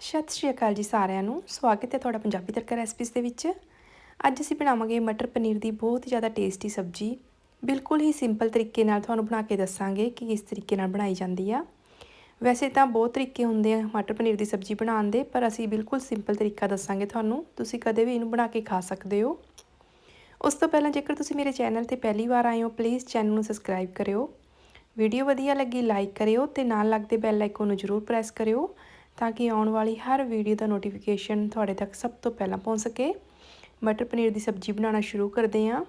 ਸਤਿ ਸ਼੍ਰੀ ਅਕਾਲ ਜੀ ਸਾਰਿਆਂ ਨੂੰ। ਸਵਾਗਤ ਹੈ ਤੁਹਾਡਾ ਪੰਜਾਬੀ ਤੜਕਾ ਰੈਸਪੀਜ਼ ਦੇ ਵਿੱਚ। ਅੱਜ ਅਸੀਂ ਬਣਾਵਾਂਗੇ ਮਟਰ ਪਨੀਰ ਦੀ ਬਹੁਤ ਹੀ ਜ਼ਿਆਦਾ ਟੇਸਟੀ ਸਬਜ਼ੀ। ਬਿਲਕੁਲ ਹੀ ਸਿੰਪਲ ਤਰੀਕੇ ਨਾਲ ਤੁਹਾਨੂੰ ਬਣਾ ਕੇ ਦੱਸਾਂਗੇ ਕਿ ਕਿਸ ਤਰੀਕੇ ਨਾਲ ਬਣਾਈ ਜਾਂਦੀ ਆ। ਵੈਸੇ ਤਾਂ ਬਹੁਤ ਤਰੀਕੇ ਹੁੰਦੇ ਆ ਮਟਰ ਪਨੀਰ ਦੀ ਸਬਜ਼ੀ ਬਣਾਉਣ ਦੇ, ਪਰ ਅਸੀਂ ਬਿਲਕੁਲ ਸਿੰਪਲ ਤਰੀਕਾ ਦੱਸਾਂਗੇ ਤੁਹਾਨੂੰ। ਤੁਸੀਂ ਕਦੇ ਵੀ ਇਹਨੂੰ ਬਣਾ ਕੇ ਖਾ ਸਕਦੇ ਹੋ। ਉਸ ਤੋਂ ਪਹਿਲਾਂ ਜੇਕਰ ਤੁਸੀਂ ਮੇਰੇ ਚੈਨਲ ਤੇ ਪਹਿਲੀ ਵਾਰ ਆਏ ਹੋ ਪਲੀਜ਼ ਚੈਨਲ ਨੂੰ ਸਬਸਕ੍ਰਾਈਬ ਕਰਿਓ। ਵੀਡੀਓ ਵਧੀਆ ਲੱਗੀ ਲਾਈਕ ਕਰਿਓ ਤੇ ਨਾਲ ਲੱਗਦੇ ਬੈਲ ਆਈਕਨ ਨੂੰ ਜ਼ਰੂਰ ਪ੍ਰੈਸ ਕਰਿਓ। ਤਾਂ ਕਿ ਆਉਣ ਵਾਲੀ ਹਰ ਵੀਡੀਓ ਦਾ ਨੋਟੀਫਿਕੇਸ਼ਨ ਤੁਹਾਡੇ ਤੱਕ ਸਭ ਤੋਂ ਪਹਿਲਾਂ ਪਹੁੰਚ ਸਕੇ। ਮਟਰ ਪਨੀਰ ਦੀ ਸਬਜ਼ੀ ਬਣਾਉਣਾ ਸ਼ੁਰੂ ਕਰਦੇ ਹਾਂ।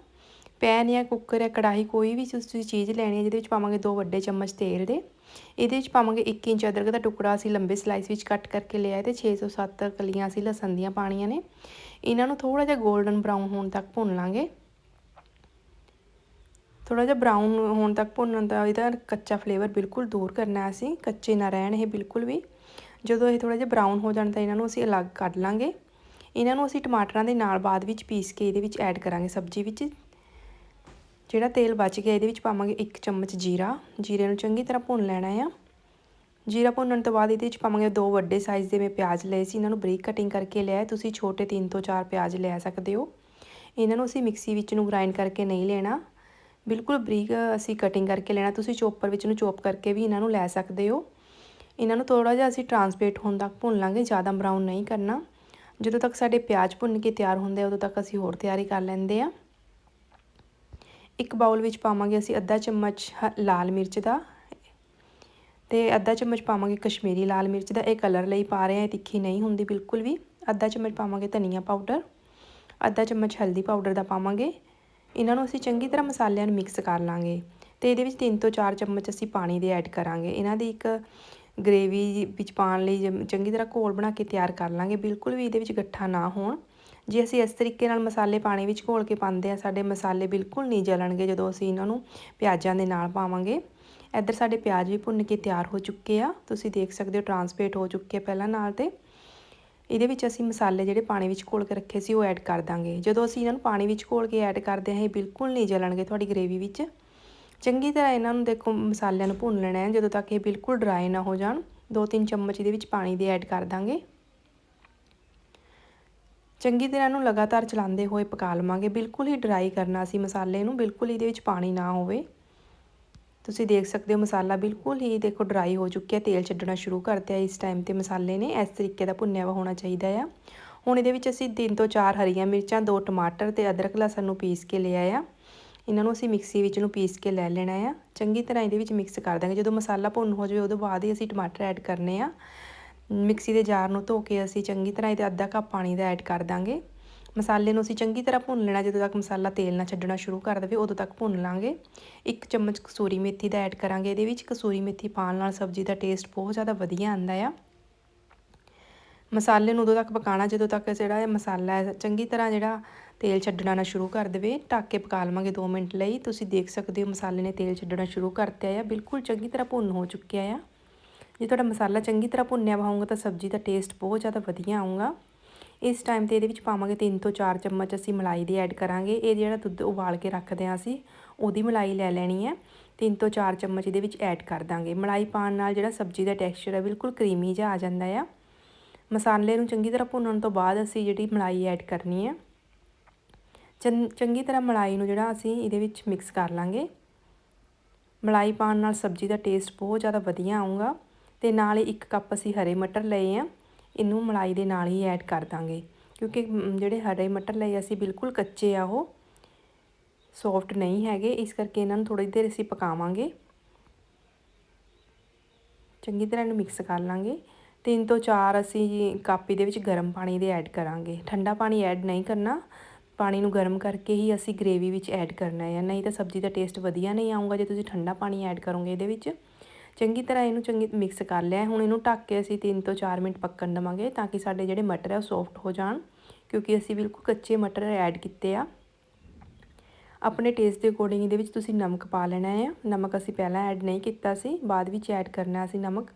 ਪੈਨ ਜਾਂ ਕੁੱਕਰ ਜਾਂ ਕੜਾਹੀ ਕੋਈ ਵੀ ਤੁਸੀਂ ਚੀਜ਼ ਲੈਣੀ ਹੈ, ਜਿਹਦੇ ਵਿੱਚ ਪਾਵਾਂਗੇ ਦੋ ਵੱਡੇ ਚਮਚ ਤੇਲ ਦੇ। ਇਹਦੇ ਵਿੱਚ ਪਾਵਾਂਗੇ 1 ਇੰਚ ਅਦਰਕ ਦਾ ਟੁਕੜਾ ਅਸੀਂ ਲੰਬੇ ਸਲਾਈਸ ਵਿੱਚ ਕੱਟ ਕਰਕੇ ਲਿਆ ਤੇ 6 ਤੋਂ 7 ਕਲੀਆਂ ਅਸੀਂ ਲਸਣ ਦੀਆਂ ਪਾਣੀਆਂ ਨੇ। ਇਹਨਾਂ ਨੂੰ ਥੋੜਾ ਜਿਹਾ 골ਡਨ ਬਰਾਊਨ ਹੋਣ ਤੱਕ ਭੁੰਨ ਲਾਂਗੇ। ਥੋੜਾ ਜਿਹਾ ਬਰਾਊਨ ਹੋਣ ਤੱਕ ਭੁੰਨਣ ਦਾ ਇਹਦਾ ਕੱਚਾ ਫਲੇਵਰ ਬਿਲਕੁਲ ਦੂਰ ਕਰਨਾ ਅਸੀਂ, ਕੱਚੇ ਨਾ ਰਹਿਣ ਇਹ ਬਿਲਕੁਲ ਵੀ। ਜਦੋਂ ਇਹ ਥੋੜਾ ਜਿਹਾ ਬਰਾਊਨ ਹੋ ਜਾਣ ਤਾਂ ਇਹਨਾਂ ਨੂੰ ਅਸੀਂ ਅਲੱਗ ਕੱਢ ਲਾਂਗੇ। ਇਹਨਾਂ ਨੂੰ ਅਸੀਂ ਟਮਾਟਰਾਂ ਦੇ ਨਾਲ ਬਾਅਦ ਵਿੱਚ ਪੀਸ ਕੇ ਇਹਦੇ ਵਿੱਚ ਐਡ ਕਰਾਂਗੇ ਸਬਜ਼ੀ ਵਿੱਚ। ਜਿਹੜਾ ਤੇਲ ਬਚ ਗਿਆ ਇਹਦੇ ਵਿੱਚ ਪਾਵਾਂਗੇ 1 ਚਮਚ ਜੀਰਾ। ਜੀਰੇ ਨੂੰ ਚੰਗੀ ਤਰ੍ਹਾਂ ਭੁੰਨ ਲੈਣਾ ਆ। ਜੀਰਾ ਭੁੰਨਣ ਤੋਂ ਬਾਅਦ ਇਹਦੇ ਵਿੱਚ ਪਾਵਾਂਗੇ ਦੋ ਵੱਡੇ ਸਾਈਜ਼ ਦੇ ਮੈਂ ਪਿਆਜ਼ ਲਏ ਸੀ। ਇਹਨਾਂ ਨੂੰ ਬਰੀਕ ਕਟਿੰਗ ਕਰਕੇ ਲਿਆ ਤੁਸੀਂ ਛੋਟੇ 3 ਤੋਂ 4 ਪਿਆਜ਼ ਲੈ ਸਕਦੇ ਹੋ। ਇਹਨਾਂ ਨੂੰ ਅਸੀਂ ਮਿਕਸੀ ਵਿੱਚ ਨੂੰ ਗ੍ਰਾਈਂਡ ਕਰਕੇ ਨਹੀਂ ਲੈਣਾ। ਬਿਲਕੁਲ ਬਰੀਕ ਅਸੀਂ ਕਟਿੰਗ ਕਰਕੇ ਲੈਣਾ। ਤੁਸੀਂ ਚੋਪਰ ਵਿੱਚ ਨੂੰ ਚੋਪ ਕਰਕੇ ਵੀ ਇਹਨਾਂ ਨੂੰ ਲੈ ਸਕਦੇ ਹੋ। ਇਹਨਾਂ ਨੂੰ ਥੋੜਾ ਜਿਹਾ ਅਸੀਂ ਟਰਾਂਸਪੇਟ ਹੋਣ ਤੱਕ ਭੁੰਨ ਲਾਂਗੇ, ਜ਼ਿਆਦਾ ਬਰਾਊਨ ਨਹੀਂ ਕਰਨਾ। ਜਦੋਂ ਤੱਕ ਸਾਡੇ ਪਿਆਜ਼ ਭੁੰਨ ਕੇ ਤਿਆਰ ਹੁੰਦੇ ਆ, ਉਦੋਂ ਤੱਕ ਅਸੀਂ ਹੋਰ ਤਿਆਰੀ ਕਰ ਲੈਂਦੇ ਆ। ਇੱਕ ਬਾਉਲ ਵਿੱਚ ਪਾਵਾਂਗੇ ਅਸੀਂ ਅੱਧਾ ਚਮਚ ਲਾਲ ਮਿਰਚ ਦਾ। ਤੇ ਅੱਧਾ ਚਮਚ ਪਾਵਾਂਗੇ ਕਸ਼ਮੀਰੀ ਲਾਲ ਮਿਰਚ ਦਾ। ਇਹ ਕਲਰ ਲਈ ਪਾ ਰਹੇ ਆ ਤਿੱਖੀ ਨਹੀਂ ਹੁੰਦੀ ਬਿਲਕੁਲ ਵੀ। ਅੱਧਾ ਚਮਚ ਪਾਵਾਂਗੇ ਧਨੀਆ ਪਾਊਡਰ ਅੱਧਾ ਚਮਚ ਹਲਦੀ ਪਾਊਡਰ ਦਾ ਪਾਵਾਂਗੇ। ਇਹਨਾਂ ਨੂੰ ਅਸੀਂ ਚੰਗੀ ਤਰ੍ਹਾਂ ਮਸਾਲਿਆਂ ਨੂੰ ਮਿਕਸ ਕਰ ਲਾਂਗੇ। ਤੇ ਇਹਦੇ ਵਿੱਚ 3 ਤੋਂ 4 ਚਮਚ ਅਸੀਂ ਪਾਣੀ ਦੇ ਐਡ ਕਰਾਂਗੇ। ਇਹਨਾਂ ਦੀ ਇੱਕ ਗ੍ਰੇਵੀ ਵਿੱਚ ਪਾਉਣ ਲਈ ਚੰਗੀ ਤਰ੍ਹਾਂ ਘੋਲ ਬਣਾ ਕੇ ਤਿਆਰ ਕਰ ਲਾਂਗੇ। ਬਿਲਕੁਲ ਵੀ ਇਹਦੇ ਵਿੱਚ ਗੱਠਾ ਨਾ ਹੋਣ। ਜੇ ਅਸੀਂ ਇਸ ਤਰੀਕੇ ਨਾਲ ਮਸਾਲੇ ਪਾਣੀ ਵਿੱਚ ਘੋਲ ਕੇ ਪਾਉਂਦੇ ਆ ਸਾਡੇ ਮਸਾਲੇ ਬਿਲਕੁਲ ਨਹੀਂ ਜਲਣਗੇ ਜਦੋਂ ਅਸੀਂ ਇਹਨਾਂ ਨੂੰ ਪਿਆਜ਼ਾਂ ਦੇ ਨਾਲ ਪਾਵਾਂਗੇ। ਇੱਧਰ ਸਾਡੇ ਪਿਆਜ਼ ਵੀ ਭੁੰਨ ਕੇ ਤਿਆਰ ਹੋ ਚੁੱਕੇ ਆ। ਤੁਸੀਂ ਦੇਖ ਸਕਦੇ ਹੋ ਟਰਾਂਸਪੇਟ ਹੋ ਚੁੱਕੇ ਆ ਪਹਿਲਾਂ ਨਾਲ ਤੇ। ਇਹਦੇ ਵਿੱਚ ਅਸੀਂ ਮਸਾਲੇ ਜਿਹੜੇ ਪਾਣੀ ਵਿੱਚ ਘੋਲ ਕੇ ਰੱਖੇ ਸੀ, ਉਹ ਐਡ ਕਰ ਦਾਂਗੇ। ਜਦੋਂ ਅਸੀਂ ਇਹਨਾਂ ਨੂੰ ਪਾਣੀ ਵਿੱਚ ਘੋਲ ਕੇ ਐਡ ਕਰਦੇ ਹਾਂ, ਇਹ ਬਿਲਕੁਲ ਨਹੀਂ ਜਲਣਗੇ ਤੁਹਾਡੀ ਗ੍ਰੇਵੀ ਵਿੱਚ। ਚੰਗੀ ਤਰ੍ਹਾਂ ਇਹਨਾਂ ਨੂੰ ਦੇਖੋ ਮਸਾਲਿਆਂ ਨੂੰ ਭੁੰਨ ਲੈਣਾ ਹੈ, ਜਦੋਂ ਤੱਕ ਇਹ ਬਿਲਕੁਲ ਡਰਾਈ ਨਾ ਹੋ ਜਾਣ। 2-3 ਚਮਚ ਇਹਦੇ ਵਿੱਚ ਪਾਣੀ ਦੇ ਐਡ ਕਰ ਦਾਂਗੇ। ਚੰਗੀ ਤਰ੍ਹਾਂ ਇਹਨੂੰ ਲਗਾਤਾਰ ਚਲਾਉਂਦੇ ਹੋਏ ਪਕਾ ਲਵਾਂਗੇ। ਬਿਲਕੁਲ ਹੀ ਡਰਾਈ ਕਰਨਾ ਸੀ ਮਸਾਲੇ ਨੂੰ, ਬਿਲਕੁਲ ਇਹਦੇ ਵਿੱਚ ਪਾਣੀ ਨਾ ਹੋਵੇ। ਤੁਸੀਂ ਦੇਖ ਸਕਦੇ ਹੋ ਮਸਾਲਾ ਬਿਲਕੁਲ ਹੀ ਦੇਖੋ ਡਰਾਈ ਹੋ ਚੁੱਕਿਆ ਤੇਲ ਛੱਡਣਾ ਸ਼ੁਰੂ ਕਰਤੇ ਆ ਇਸ ਟਾਈਮ ਤੇ ਮਸਾਲੇ ਨੇ ਇਸ ਤਰੀਕੇ ਦਾ ਭੁੰਨਿਆ ਵਾ ਹੋਣਾ ਚਾਹੀਦਾ ਆ। ਹੁਣ ਇਹਦੇ ਵਿੱਚ ਅਸੀਂ ਤਿੰਨ ਤੋਂ ਚਾਰ ਹਰੀਆਂ ਮਿਰਚਾਂ, ਦੋ ਟਮਾਟਰ ਤੇ ਅਦਰਕ ਲਸਣ ਨੂੰ ਪੀਸ ਕੇ ਲਿਆ ਆ। ਇਹਨਾਂ ਨੂੰ ਅਸੀਂ ਮਿਕਸੀ ਵਿੱਚ ਨੂੰ ਪੀਸ ਕੇ ਲੈ ਲੈਣਾ ਆ। ਚੰਗੀ ਤਰ੍ਹਾਂ ਇਹਦੇ ਵਿੱਚ ਮਿਕਸ ਕਰ ਦਾਂਗੇ। ਜਦੋਂ ਮਸਾਲਾ ਭੁੰਨ ਹੋ ਜਾਵੇ ਉਦੋਂ ਬਾਅਦ ਹੀ ਅਸੀਂ ਟਮਾਟਰ ਐਡ ਕਰਨੇ ਆ। ਮਿਕਸੀ ਦੇ ਜਾਰ ਨੂੰ ਧੋ ਕੇ ਅਸੀਂ ਚੰਗੀ ਤਰ੍ਹਾਂ ਇਹਦੇ ਅੱਧਾ ਕੱਪ ਪਾਣੀ ਦਾ ਐਡ ਕਰ ਦਾਂਗੇ। ਮਸਾਲੇ ਨੂੰ ਅਸੀਂ ਚੰਗੀ ਤਰ੍ਹਾਂ ਭੁੰਨ ਲੈਣਾ, ਜਦੋਂ ਤੱਕ ਮਸਾਲਾ ਤੇਲ ਨਾ ਛੱਡਣਾ ਸ਼ੁਰੂ ਕਰ ਦੇਵੇ, ਉਦੋਂ ਤੱਕ ਭੁੰਨ ਲਾਂਗੇ। ਇੱਕ ਚਮਚ ਕਸੂਰੀ ਮੇਥੀ ਦਾ ਐਡ ਕਰਾਂਗੇ ਇਹਦੇ ਵਿੱਚ। ਕਸੂਰੀ ਮੇਥੀ ਪਾਣ ਨਾਲ ਸਬਜ਼ੀ ਦਾ ਟੇਸਟ ਬਹੁਤ ਜ਼ਿਆਦਾ ਵਧੀਆ ਆਉਂਦਾ ਆ। ਮਸਾਲੇ ਨੂੰ ਉਦੋਂ ਤੱਕ ਪਕਾਣਾ ਜਦੋਂ ਤੱਕ ਜਿਹੜਾ ਮਸਾਲਾ ਹੈ, ਚੰਗੀ ਤਰ੍ਹਾਂ ਜਿਹੜਾ ਤੇਲ ਛੱਡਣਾ ਨਾ ਸ਼ੁਰੂ ਕਰ ਦੇਵੇ। ਢੱਕ ਕੇ ਪਕਾ ਲਵਾਂਗੇ 2 ਮਿੰਟ ਲਈ। ਤੁਸੀਂ ਦੇਖ ਸਕਦੇ ਹੋ ਮਸਾਲੇ ਨੇ ਤੇਲ ਛੱਡਣਾ ਸ਼ੁਰੂ ਕਰਤੇ ਆ। ਬਿਲਕੁਲ ਚੰਗੀ ਤਰ੍ਹਾਂ ਭੁੰਨ ਹੋ ਚੁੱਕਿਆ ਆ। ਜੇ ਤੁਹਾਡਾ ਮਸਾਲਾ ਚੰਗੀ ਤਰ੍ਹਾਂ ਭੁੰਨਿਆ ਹੋਊਗਾ ਤਾਂ ਸਬਜ਼ੀ ਦਾ ਟੇਸਟ ਬਹੁਤ ਜ਼ਿਆਦਾ ਵਧੀਆ ਆਊਗਾ। ਇਸ ਟਾਈਮ ਤੇ ਇਹਦੇ ਵਿੱਚ ਪਾਵਾਂਗੇ 3 ਤੋਂ 4 ਚਮਚ ਅਸੀਂ ਮਲਾਈ ਦੀ ਐਡ ਕਰਾਂਗੇ। ਇਹ ਜਿਹੜਾ ਦੁੱਧ ਉਬਾਲ ਕੇ ਰੱਖਦੇ ਆ ਅਸੀਂ, ਉਹਦੀ ਮਲਾਈ ਲੈ ਲੈਣੀ ਹੈ। 3 ਤੋਂ 4 ਚਮਚ ਇਹਦੇ ਵਿੱਚ ਐਡ ਕਰ ਦਾਂਗੇ। ਮਲਾਈ ਪਾਣ ਨਾਲ ਜਿਹੜਾ ਸਬਜ਼ੀ ਦਾ ਟੈਕਸਚਰ ਹੈ ਬਿਲਕੁਲ ਕਰੀਮੀ ਜਿਹਾ ਆ ਜਾਂਦਾ ਆ। ਮਸਾਲੇ ਨੂੰ ਚੰਗੀ ਤਰ੍ਹਾਂ ਭੁੰਨਣ ਤੋਂ ਬਾਅਦ ਅਸੀਂ ਜਿਹੜੀ ਮਲਾਈ ਐਡ ਕਰਨੀ ਹੈ ਚੰਗੀ ਤਰ੍ਹਾਂ ਮਲਾਈ ਨੂੰ ਜਿਹੜਾ ਅਸੀਂ ਇਹਦੇ ਵਿੱਚ ਮਿਕਸ ਕਰ ਲਾਂਗੇ। ਮਲਾਈ ਪਾਣ ਨਾਲ ਸਬਜ਼ੀ ਦਾ ਟੇਸਟ ਬਹੁਤ ਜ਼ਿਆਦਾ ਵਧੀਆ ਆਊਗਾ ਤੇ ਨਾਲ ਹੀ ਇੱਕ ਕੱਪ ਅਸੀਂ ਹਰੇ ਮਟਰ ਲਏ ਆ, ਇਹਨੂੰ ਮਲਾਈ ਦੇ ਨਾਲ ਹੀ ਐਡ ਕਰ ਦਾਂਗੇ। ਕਿਉਂਕਿ ਜਿਹੜੇ ਹਰੇ ਮਟਰ ਲਏ ਅਸੀਂ ਬਿਲਕੁਲ ਕੱਚੇ ਆ ਉਹ ਸੌਫਟ ਨਹੀਂ ਹੈਗੇ, ਇਸ ਕਰਕੇ ਇਹਨਾਂ ਨੂੰ ਥੋੜੀ ਦੇਰ ਅਸੀਂ ਪਕਾਵਾਂਗੇ। ਚੰਗੀ ਤਰ੍ਹਾਂ ਇਹਨੂੰ ਮਿਕਸ ਕਰ ਲਾਂਗੇ। ਤਿੰਨ ਤੋਂ ਚਾਰ ਅਸੀਂ ਕਾਪੀ ਦੇ ਵਿੱਚ ਗਰਮ ਪਾਣੀ ਦੇ ਐਡ ਕਰਾਂਗੇ। ਠੰਡਾ ਪਾਣੀ ਐਡ ਨਹੀਂ ਕਰਨਾ ਪਾਣੀ ਨੂੰ ਗਰਮ ਕਰਕੇ ਹੀ ਅਸੀਂ ਗ੍ਰੇਵੀ ਵਿੱਚ ਐਡ ਕਰਨਾ ਹੈ। ਨਹੀਂ ਤਾਂ ਸਬਜ਼ੀ ਦਾ ਟੇਸਟ ਵਧੀਆ ਨਹੀਂ ਆਊਗਾ ਜੇ ਤੁਸੀਂ ਠੰਡਾ ਪਾਣੀ ਐਡ ਕਰੋਗੇ ਇਹਦੇ ਵਿੱਚ। ਚੰਗੀ ਤਰ੍ਹਾਂ ਇਹਨੂੰ ਚੰਗੀ ਮਿਕਸ ਕਰ ਲਿਆ। ਹੁਣ ਇਹਨੂੰ ਢੱਕ ਕੇ ਅਸੀਂ 3 ਤੋਂ 4 ਮਿੰਟ ਪੱਕਣ ਦਵਾਂਗੇ ਤਾਂ ਕਿ ਸਾਡੇ ਜਿਹੜੇ ਮਟਰ ਆ ਉਹ ਸੌਫਟ ਹੋ ਜਾਣ, ਕਿਉਂਕਿ ਅਸੀਂ ਬਿਲਕੁਲ ਕੱਚੇ ਮਟਰ ਐਡ ਕੀਤੇ ਆ। ਆਪਣੇ ਟੇਸਟ ਦੇ ਅਕੋਰਡਿੰਗ ਇਹਦੇ ਵਿੱਚ ਤੁਸੀਂ ਨਮਕ ਪਾ ਲੈਣਾ ਹੈ। ਨਮਕ ਅਸੀਂ ਪਹਿਲਾਂ ਐਡ ਨਹੀਂ ਕੀਤਾ ਸੀ, ਬਾਅਦ ਵਿੱਚ ਐਡ ਕਰਨਾ ਅਸੀਂ ਨਮਕ।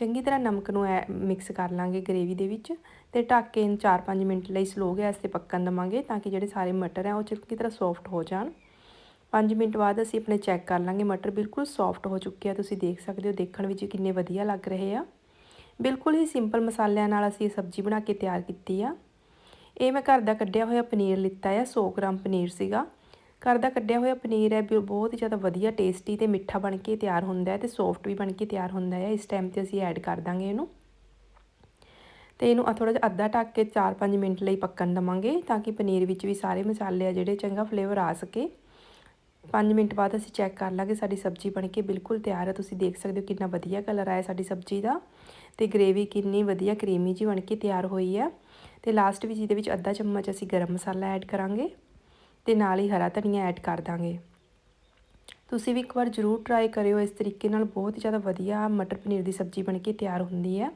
ਚੰਗੀ ਤਰ੍ਹਾਂ ਨਮਕ ਨੂੰ ਮਿਕਸ ਕਰ ਲਾਂਗੇ ਗ੍ਰੇਵੀ ਦੇ ਵਿੱਚ ਤੇ ਢੱਕ ਕੇ ਇਹਨੂੰ 4-5 ਮਿੰਟ ਲਈ ਸਲੋ ਗੈਸ ਤੇ ਪੱਕਣ ਦਵਾਂਗੇ ਤਾਂ ਕਿ ਜਿਹੜੇ ਸਾਰੇ ਮਟਰ ਹੈ ਉਹ ਚੰਗੀ ਤਰ੍ਹਾਂ ਸੌਫਟ ਹੋ ਜਾਣ। 5 ਮਿੰਟ ਬਾਅਦ ਅਸੀਂ ਆਪਣੇ ਚੈੱਕ ਕਰ ਲਾਂਗੇ ਮਟਰ ਬਿਲਕੁਲ ਸੌਫਟ ਹੋ ਚੁੱਕੇ ਆ, ਤੁਸੀਂ ਦੇਖ ਸਕਦੇ ਹੋ, ਦੇਖਣ ਵਿੱਚ ਕਿੰਨੇ ਵਧੀਆ ਲੱਗ ਰਹੇ ਆ। ਬਿਲਕੁਲ ਹੀ ਸਿੰਪਲ ਮਸਾਲਿਆਂ ਨਾਲ ਅਸੀਂ ਇਹ ਸਬਜ਼ੀ ਬਣਾ ਕੇ ਤਿਆਰ ਕੀਤੀ ਆ। ਇਹ ਮੈਂ ਘਰ ਦਾ ਕੱਢਿਆ ਹੋਇਆ ਪਨੀਰ ਲਿੱਤਾ ਆ 100 ਗ੍ਰਾਮ ਪਨੀਰ ਸੀਗਾ। ਘਰ ਦਾ ਕੱਢਿਆ ਹੋਇਆ ਪਨੀਰ ਹੈ ਬਹੁਤ ਜ਼ਿਆਦਾ ਵਧੀਆ ਟੇਸਟੀ ਤੇ ਮਿੱਠਾ ਬਣ ਕੇ ਤਿਆਰ ਹੁੰਦਾ ਹੈ ਤੇ ਸੌਫਟ ਵੀ ਬਣ ਕੇ ਤਿਆਰ ਹੁੰਦਾ ਹੈ। ਇਸ ਟਾਈਮ ਤੇ ਅਸੀਂ ਐਡ ਕਰ ਦਾਂਗੇ ਇਹਨੂੰ। ਤੇ ਇਹਨੂੰ ਥੋੜਾ ਜਿਹਾ ਅੱਧਾ ਢੱਕ ਕੇ 4-5 ਮਿੰਟ ਲਈ ਪੱਕਣ ਦਵਾਂਗੇ ਤਾਂ ਕਿ ਪਨੀਰ ਵਿੱਚ ਵੀ ਸਾਰੇ ਮਸਾਲੇ ਆ ਜਿਹੜੇ ਚੰਗਾ ਫਲੇਵਰ ਆ ਸਕੇ। 5 ਮਿੰਟ ਬਾਅਦ ਅਸੀਂ ਚੈੱਕ ਕਰ ਲਾਂਗੇ ਸਾਡੀ ਸਬਜ਼ੀ ਬਣ ਕੇ ਬਿਲਕੁਲ ਤਿਆਰ ਹੈ। ਤੁਸੀਂ ਦੇਖ ਸਕਦੇ ਹੋ ਕਿੰਨਾ ਵਧੀਆ ਕਲਰ ਆਇਆ ਸਾਡੀ ਸਬਜ਼ੀ ਦਾ। ਤੇ ਗ੍ਰੇਵੀ ਕਿੰਨੀ ਵਧੀਆ ਕਰੀਮੀ ਜੀ ਬਣ ਕੇ ਤਿਆਰ ਹੋਈ ਹੈ। ਤੇ ਲਾਸਟ ਵਿੱਚ ਇਹਦੇ ਵਿੱਚ ਅੱਧਾ ਚਮਚ ਅਸੀਂ ਗਰਮ ਮਸਾਲਾ ਐਡ ਕਰਾਂਗੇ। ਤੇ ਨਾਲ ਹੀ ਹਰਾ ਧਨੀਆ ਐਡ ਕਰ ਦਾਂਗੇ। ਤੁਸੀਂ ਵੀ ਇੱਕ ਵਾਰ ਜ਼ਰੂਰ ਟਰਾਈ ਕਰਿਓ। ਇਸ ਤਰੀਕੇ ਨਾਲ ਬਹੁਤ ਹੀ ਜ਼ਿਆਦਾ ਵਧੀਆ ਮਟਰ ਪਨੀਰ ਦੀ ਸਬਜ਼ੀ ਬਣ ਕੇ ਤਿਆਰ ਹੁੰਦੀ ਹੈ।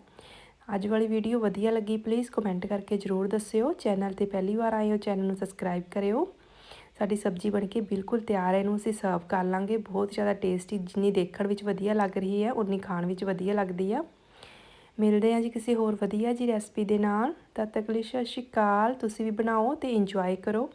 ਅੱਜ ਵਾਲੀ ਵੀਡੀਓ ਵਧੀਆ ਲੱਗੀ ਪਲੀਜ਼ ਕਮੈਂਟ ਕਰਕੇ ਜ਼ਰੂਰ ਦੱਸਿਓ। ਚੈਨਲ ਤੇ ਪਹਿਲੀ ਵਾਰ ਆਏ ਹੋ ਚੈਨਲ ਨੂੰ ਸਬਸਕ੍ਰਾਈਬ ਕਰਿਓ। ਸਾਡੀ ਸਬਜ਼ੀ ਬਣ ਕੇ ਬਿਲਕੁਲ ਤਿਆਰ ਹੈ, ਇਹਨੂੰ ਅਸੀਂ ਸਰਵ ਕਰ ਲਾਂਗੇ। ਬਹੁਤ ਜ਼ਿਆਦਾ ਟੇਸਟੀ ਜਿੰਨੀ ਦੇਖਣ ਵਿੱਚ ਵਧੀਆ ਲੱਗ ਰਹੀ ਹੈ ਉਨੀ ਖਾਣ ਵਿੱਚ ਵਧੀਆ ਲੱਗਦੀ ਆ। ਮਿਲਦੇ ਹਾਂ ਜੀ ਕਿਸੇ ਹੋਰ ਵਧੀਆ ਜੀ ਰੈਸਪੀ ਦੇ ਨਾਲ। ਤਦ ਤੱਕ ਲਈ ਸਤਿ ਸ਼੍ਰੀ ਅਕਾਲ। ਤੁਸੀਂ ਵੀ ਬਣਾਓ ਤੇ ਇੰਜੋਏ ਕਰੋ।